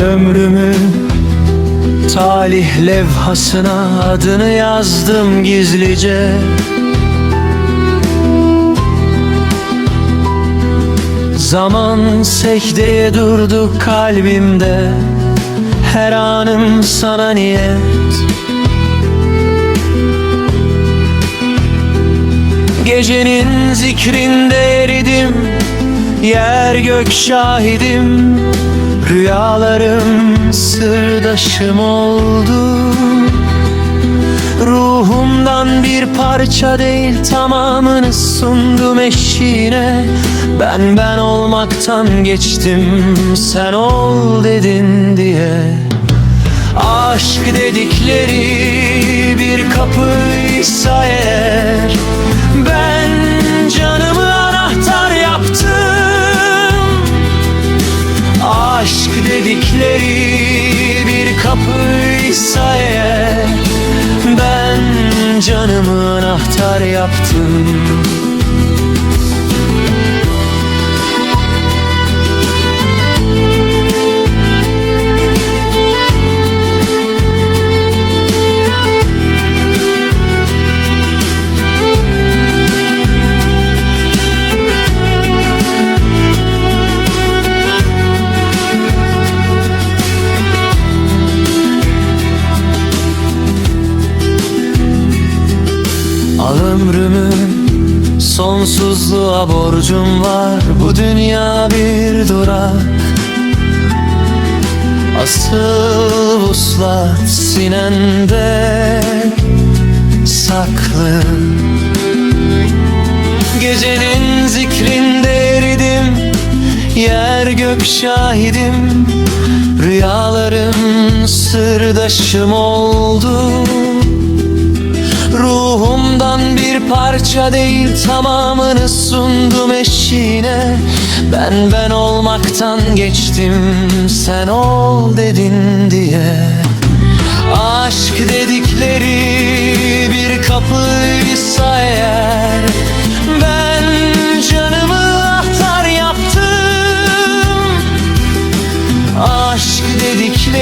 ömrümün Talih levhasına adını yazdım gizlice. Zaman sekdeye durdu kalbimde Her anım sana niyet. Gecenin zikrinde eridim Yer gök şahidim Rüyalarım sırdaşım oldu. Ruhumdan bir parça değil tamamını sundum eşiğine Ben ben olmaktan geçtim sen ol dedin diye. Aşk dedikleri bir kapıysa eğer eğer Ben canımı anahtar yaptım sonsuzluğa borcum var Bu dünya bir durak. Asıl vuslat sinende saklı. Gecenin zikrinde eridim Yer gök şahidim. Rüyalarım sırdaşım oldu Ruhumdan bir parça değil tamamını sundum eşiğine. Ben ben olmaktan geçtim sen ol dedin diye. Aşk dedikleri bir eğer